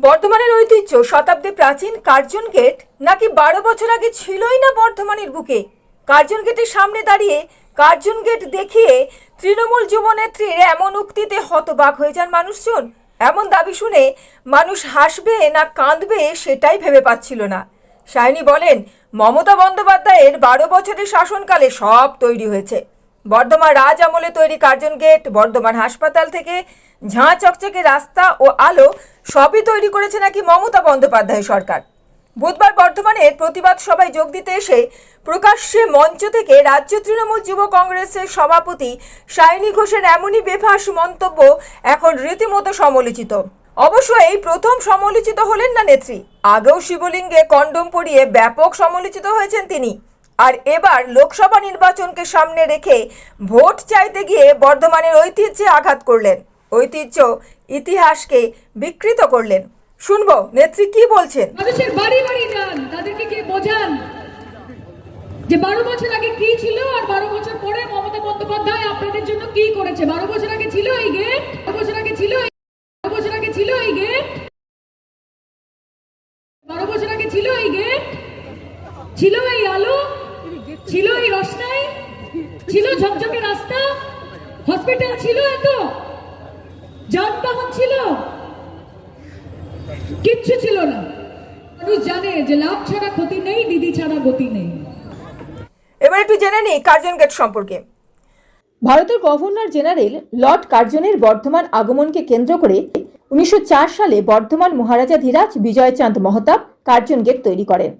বর্ধমানের ঐতিহ্য শতাব্দী প্রাচীন কার্জন গেট নাকি বারো বছর আগে ছিলই না বর্ধমানের বুকে? কার্জন গেটের সামনে দাঁড়িয়ে কার্জন গেট দেখিয়ে তৃণমূল যুবনেত্রীর এমন উক্তিতে হতবাক হয়ে যান মানুষজন। এমন দাবি শুনে মানুষ হাসবে না কাঁদবে সেটাই ভেবে পাচ্ছিল না। সায়নী বলেন, মমতা বন্দ্যোপাধ্যায়ের বারো বছরের শাসনকালে সব তৈরি হয়েছে। বর্ধমান রাজ আমলে তৈরি কার্জন গেট, বর্ধমান হাসপাতাল থেকে ঝাঁ চকচকে রাস্তা ও আলো সবই তৈরি করেছে নাকি মমতা বন্দ্যোপাধ্যায় সরকার? বুধবার বর্ধমানের প্রতিবাদ সভায় যোগ দিতে এসে প্রকাশ্যে মঞ্চ থেকে রাজ্য তৃণমূল যুব কংগ্রেসের সভাপতি সায়নী ঘোষের এমনই বেফাস মন্তব্য এখন রীতিমতো সমালোচিত। অবশ্য এই প্রথম সমালোচিত হলেন না নেত্রী। আগেও শিবলিঙ্গে কন্ডম পরিয়ে ব্যাপক সমালোচিত হয়েছেন তিনি। আর এবার লোকসভা নির্বাচনকে সামনে রেখে ভোট চাইতে গিয়ে বর্ধমানের ঐতিহ্যে আঘাত করলেন। ঐতিহ্য, ইতিহাসকে বিকৃত করলেন। শুনব, নেত্রী কি বলছেন? বাড়ি বাড়ি বোঝান। যে বারো বছর আগে কি ছিল আর বারো বছর পরে মমতা বন্দ্যোপাধ্যায় আপনাদের জন্য কি করেছে? বারো বছর আগে ছিল এই গেট, বারো বছর আগে ছিল বারো বছর আগে ছিল এই গেট, বারো বছর আগে ছিল এই গেট, ছিল এই আলো ছিল এই রসনাই ছিল ঝকঝকে রাস্তা? হসপিটাল ছিল এত? যানবাহন ছিল? কিচ্ছু ছিল না। মানুষ জানে যে লাভ ছাড়া ক্ষতি নেই দিদি ছাড়া গতি নেই। এবার একটু জেনে নিই কার্জন গেট সম্পর্কে। ভারতের গভর্নর জেনারেল লর্ড কার্জনের বর্ধমান আগমনকে কেন্দ্র করে উনিশশো চার সালে বর্ধমান মহারাজা ধীরাজ বিজয়চাঁদ মহতাব কার্জন গেট তৈরি করেন।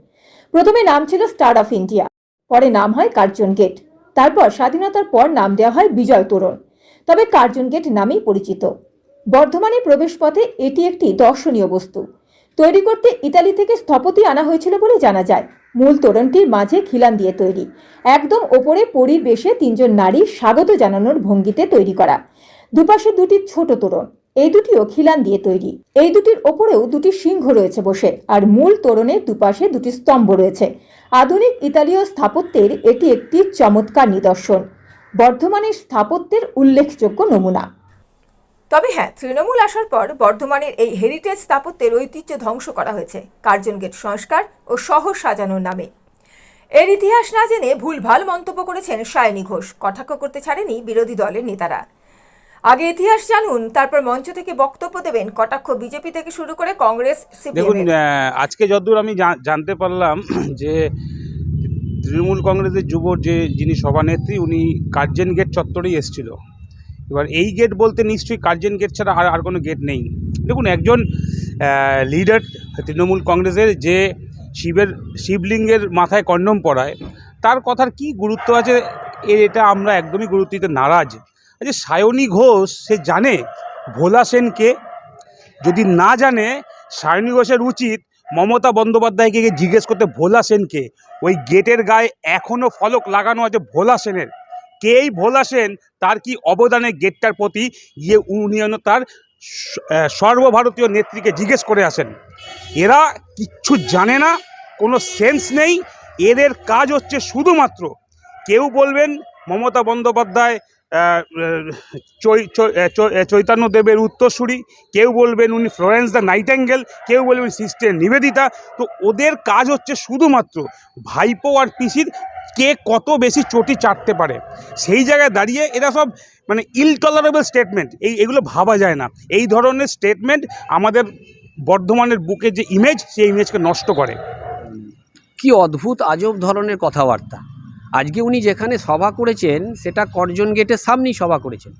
প্রথমে নাম ছিল স্টার অফ ইন্ডিয়া। পরে নাম হয় কার্জন গেট। তারপর স্বাধীনতার পর নাম দেওয়া হয় বিজয় তোরণ। তবে কার্জন গেট নামেই পরিচিত। বর্ধমানের প্রবেশপথে এটি একটি দর্শনীয় বস্তু। তৈরি করতে ইতালি থেকে স্থপতি আনা হয়েছিল বলে জানা যায়। মূল তোরণটির মাঝে খিলান দিয়ে তৈরি। একদম ওপরে পরিবেশে তিনজন নারী স্বাগত জানানোর ভঙ্গিতে তৈরি করা। দুপাশে দুটি ছোট তোরণ। এই দুটিও খিলান দিয়ে তৈরি। এই দুটির ওপরেও দুটি সিংহ রয়েছে বসে, আর মূল তোরণের দুপাশে দুটি স্তম্ভ রয়েছে। আধুনিক ইতালীয় স্থাপত্যের এটি একটি চমৎকার নিদর্শন। বর্ধমানের স্থাপত্যের উল্লেখযোগ্য নমুনা। তবে হ্যাঁ তৃণমূল আসার পর বর্ধমানের এই হেরিটেজ স্থাপত্যের ঐতিহ্য ধ্বংস করা হয়েছে, কার্জন গেট সংস্কার ও শহর সাজানোর নামে। এর ইতিহাস না জেনে ভুলভাল মন্তব্য করেছেন সায়নী ঘোষ। কটাক্ষ করতে ছাড়েনি বিরোধী দলের নেতারা। আগে ইতিহাস জানুন, তারপর মঞ্চ থেকে বক্তব্য দেবেন, কটাক্ষ বিজেপি থেকে শুরু করে কংগ্রেস দেখুন আজকে যতদূর আমি জানতে পারলাম যে তৃণমূল কংগ্রেসের যুব যে যিনি সভানেত্রী, উনি কার্জেন গেট চত্বরেই এসেছিল। এবার এই গেট বলতে নিশ্চয়ই কার্জেন গেট ছাড়া আর আর কোনো গেট নেই। দেখুন, একজন লিডার তৃণমূল কংগ্রেসের যে শিবের, শিবলিঙ্গের মাথায় কন্ডম পড়ায় তার কথার কি গুরুত্ব আছে এটা আমরা একদমই গুরুত্ব দিতে নারাজ। যে সায়নী ঘোষ, সে জানে ভোলা সেনকে। যদি না জানে, সায়নী ঘোষের উচিত মমতা বন্দ্যোপাধ্যায়কে জিজ্ঞেস করতে ভোলা সেনকে। ওই গেটের গায়ে এখনও ফলক লাগানো আছে ভোলা সেনের। কে এই ভোলা সেন? তার কি অবদানে গেটটার প্রতি গিয়ে উনি যেন তার সর্বভারতীয় নেত্রীকে জিজ্ঞেস করে আসেন। এরা কিচ্ছু জানে না, কোনো সেন্স নেই, এদের কাজ হচ্ছে শুধুমাত্র কেউ বলবেন মমতা বন্দ্যোপাধ্যায় আহ, চৈ- চৈ- আহ, চৈ- আহ, চৈতন্যদেবের উত্তরসূরি কেউ বলবেন উনি ফ্লোরেন্স দ্য নাইটেঙ্গেল কেউ বলবেন সিস্টার নিবেদিতা। তো ওদের কাজ হচ্ছে শুধুমাত্র ভাইপো আর পিসির কে কত বেশি চটি চাটতে পারে। সেই জায়গায় দাঁড়িয়ে এরা সব মানে ইলটলারেবল স্টেটমেন্ট এই এগুলো ভাবা যায় না। এই ধরনের স্টেটমেন্ট আমাদের বর্ধমানের বুকে যে ইমেজ সেই ইমেজকে নষ্ট করে। কি অদ্ভুত আজব ধরনের কথাবার্তা। আজকে উনি যেখানে সভা করেছেন, সেটা করজন গেটের সামনেই সভা করেছেন।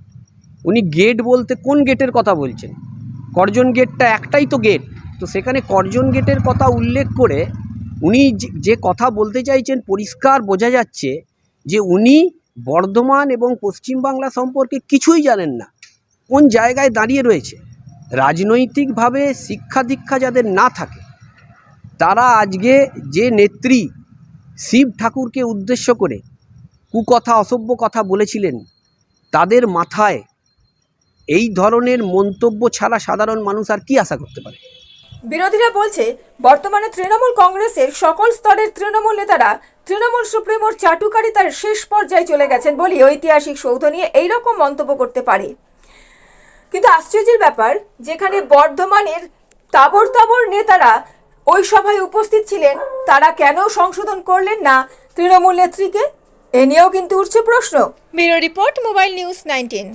উনি গেট বলতে কোন গেটের কথা বলছেন? করজন গেটটা একটাই তো গেট। তো সেখানে করজন গেটের কথা উল্লেখ করে উনি যে- কথা বলতে চাইছেন, পরিষ্কার বোঝা যাচ্ছে যে উনি বর্ধমান এবং পশ্চিমবাংলা সম্পর্কে কিছুই জানেন না। কোন জায়গায় দাঁড়িয়ে রয়েছে? রাজনৈতিকভাবে শিক্ষা দীক্ষা যাদের না থাকে, তারা আজকে যে নেত্রী শিব ঠাকুরকে উদ্দেশ্য করে কুকথা, অসভ্য কথা বলেছিলেন। তাদের মাথায় এই ধরনের মন্তব্য ছাড়া সাধারণ মানুষ আর কি আশা করতে পারে? বিরোধীরা বলছে, বর্তমানে তৃণমূল কংগ্রেসের সকল স্তরের তৃণমূল নেতারা তৃণমূল সুপ্রিমোর চাটুকারিতার শেষ পর্যায়ে চলে গেছেন বলে ঐতিহাসিক সৌধ নিয়ে এইরকম মন্তব্য করতে পারে। কিন্তু আশ্চর্যের ব্যাপার, যেখানে বর্ধমানের তাবর তাবর নেতারা ওই সভায় উপস্থিত ছিলেন, তারা কেন সংশোধন করলেন না তৃণমূল নেত্রীকে? এ নিয়েও কিন্তু উঠছে প্রশ্ন। Bureau report, mobile news nineteen.